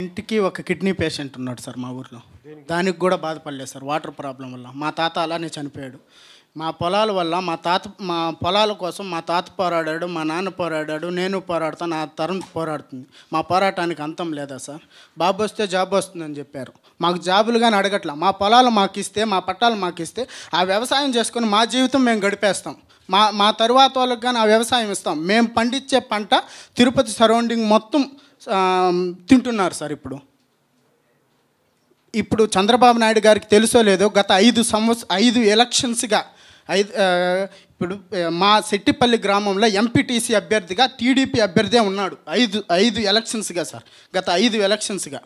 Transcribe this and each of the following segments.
ఇంటికి ఒక kidney patient ఉన్నాడు సార్ మా ఊర్లో. దానికి కూడా బాధపడలేదు సార్. వాటర్ ప్రాబ్లం వల్ల. మా తాత అలానే చనిపోయాడు. మా పొలాల వల్ల మా తాత మా పొలాల కోసం మా తాత పోరాడాడు మా నాన్న పోరాడాడు నేను పోరాడతాను నా తరం పోరాడుతుంది. మా పోరాటానికి అంతం లేదా సార్? బాబు వస్తే జాబ్ వస్తుందని చెప్పారు. మాకు జాబులు కానీ అడగట్లా. మా పొలాలు మాకు ఇస్తే మా పట్టాలు మాకు ఇస్తే ఆ వ్యవసాయం చేసుకొని మా జీవితం మేము గడిపేస్తాం. మా మా తరువాత వాళ్ళకి కానీ ఆ వ్యవసాయం ఇస్తాం. మేము పండించే పంట తిరుపతి సరౌండింగ్ మొత్తం తింటున్నారు సార్ ఇప్పుడు. ఇప్పుడు చంద్రబాబు నాయుడు గారికి తెలుసో లేదో గత ఐదు సంవత్స ఐదు ఎలక్షన్స్గా ఐదు ఇప్పుడు మా సెట్టిపల్లి గ్రామంలో ఎంపీటీసీ అభ్యర్థిగా టీడీపీ అభ్యర్థే ఉన్నాడు. ఐదు ఐదు ఎలక్షన్స్గా సార్. గత ఐదు ఎలక్షన్స్గా.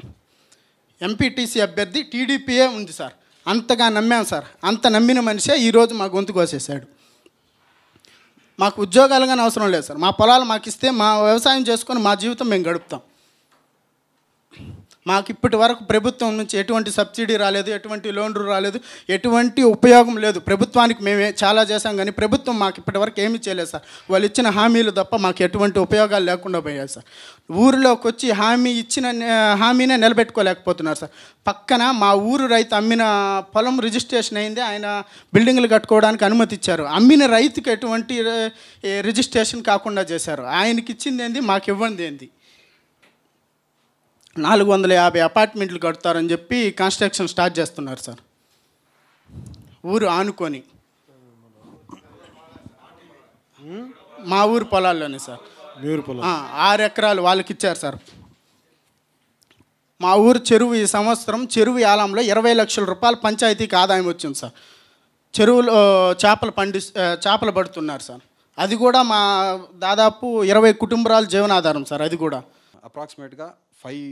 ఎంపీటీసీ అభ్యర్థి టీడీపీయే ఉంది సార్. అంతగా నమ్మాం సార్. అంత నమ్మిన మనిషే ఈరోజు మా గొంతు కోసేశాడు. మాకు ఉద్యోగాలు కానీ అవసరం లేదు సార్. మా పొలాలు మాకు ఇస్తే మా వ్యవసాయం చేసుకొని మా జీవితం మేము గడుపుతాం. మాకు ఇప్పటి వరకు ప్రభుత్వం నుంచి ఎటువంటి సబ్సిడీ రాలేదు ఎటువంటి లోన్లు రాలేదు ఎటువంటి ఉపయోగం లేదు. ప్రభుత్వానికి మేమే చాలా చేశాం కానీ ప్రభుత్వం మాకు ఇప్పటి వరకు ఏమీ చేయలేదు సార్. వాళ్ళు ఇచ్చిన హామీలు తప్ప మాకు ఎటువంటి ఉపయోగాలు లేకుండా పోయాయి సార్. ఊరిలోకి వచ్చి హామీ ఇచ్చిన హామీనే నిలబెట్టుకోలేకపోతున్నారు సార్. పక్కన మా ఊరు రైతు అమ్మిన పొలం రిజిస్ట్రేషన్ అయింది ఆయన బిల్డింగ్లు కట్టుకోవడానికి అనుమతి ఇచ్చారు. అమ్మిన రైతుకి ఎటువంటి రిజిస్ట్రేషన్ కాకుండా చేశారు. ఆయనకి ఇచ్చింది ఏంది మాకు ఇవ్వండి ఏంది? నాలుగు వందల యాభై అపార్ట్మెంట్లు కడతారని చెప్పి కన్స్ట్రక్షన్ స్టార్ట్ చేస్తున్నారు సార్. ఊరు ఆనుకొని. మా ఊరు పొలాల్లోనే సార్. ఆరు ఎకరాలు వాళ్ళకి ఇచ్చారు సార్. మా ఊరు చెరువు ఈ సంవత్సరం చెరువు యాలంలో ఇరవై లక్షల రూపాయలు పంచాయతీకి ఆదాయం వచ్చింది సార్. చెరువులో చేపలు పండి చేపలు పడుతున్నారు సార్. అది కూడా మా దాదాపు ఇరవై కుటుంబాల జీవనాధారం సార్ అది కూడా. అప్రాక్సిమేట్గా ఫైవ్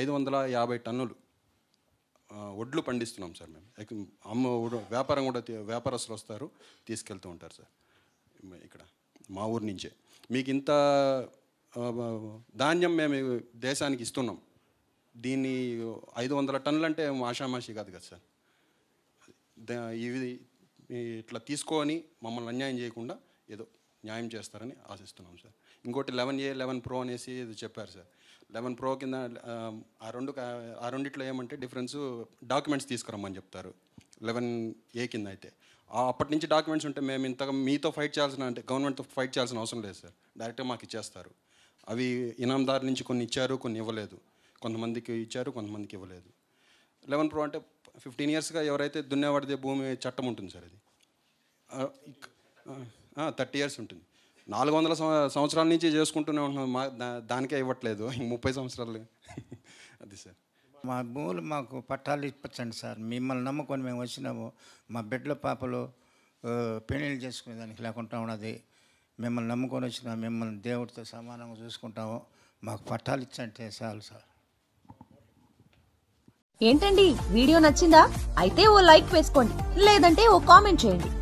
ఐదు వందల యాభై టన్నులు వడ్లు పండిస్తున్నాం సార్ మేము. అమ్మ వ్యాపారం కూడా వ్యాపారస్తులు వస్తారు తీసుకెళ్తూ ఉంటారు సార్. ఇక్కడ మా ఊరు నుంచే. మీకు ఇంత ధాన్యం మేము దేశానికి ఇస్తున్నాం. దీన్ని ఐదు వందల టన్నులు అంటే ఆషామాషి కాదు కదా సార్. ఇవి ఇట్లా తీసుకొని మమ్మల్ని అన్యాయం చేయకుండా ఏదో న్యాయం చేస్తారని ఆశిస్తున్నాం సార్. ఇంకోటి లెవెన్ ఏ లెవెన్ ప్రో అనేసి ఇది చెప్పారు సార్. లెవెన్ ప్రో కింద ఆ, రెండు ఆ రెండిట్లో ఏమంటే డిఫరెన్స్ డాక్యుమెంట్స్ తీసుకురమ్మని చెప్తారు. లెవెన్ ఏ కింద అయితే. ఆ అప్పటి నుంచి డాక్యుమెంట్స్ ఉంటే మేము ఇంతగా మీతో ఫైట్ చేయాల్సిన అంటే గవర్నమెంట్తో ఫైట్ చేయాల్సిన అవసరం లేదు సార్. డైరెక్ట్గా మాకు ఇచ్చేస్తారు. అవి ఇనాందారు నుంచి కొన్ని ఇచ్చారు కొన్ని ఇవ్వలేదు. కొంతమందికి ఇచ్చారు కొంతమందికి ఇవ్వలేదు. లెవెన్ ప్రో అంటే ఫిఫ్టీన్ ఇయర్స్గా ఎవరైతే దున్నేవాడిదే భూమి చట్టం ఉంటుంది సార్ అది. థర్టీ ఇయర్స్ ఉంటుంది. నాలుగు వందల సంవ- సంవత్సరాల నుంచి చేసుకుంటూనే ఉంటున్నాం. మా దా- దానికే ఇవ్వట్లేదు. ముప్పై సంవత్సరాలు. అది సార్. మా భూములు మాకు పట్టాలు ఇప్పించండి సార్. మిమ్మల్ని నమ్ముకొని మేము వచ్చినాము. మా బిడ్డల పాపలు ఆ, పెళ్ళిళ్ళు చేసుకునే దానికి లేకుండా ఉన్నది. మిమ్మల్ని నమ్ముకొని వచ్చిన. మిమ్మల్ని దేవుడితో సమానంగా చూసుకుంటాము. మాకు పట్టాలు ఇచ్చంటే చాలు సార్. ఏంటండి? వీడియో నచ్చిందా? అయితే ఓ లైక్ వేసుకోండి. లేదంటే ఓ కామెంట్ చేయండి.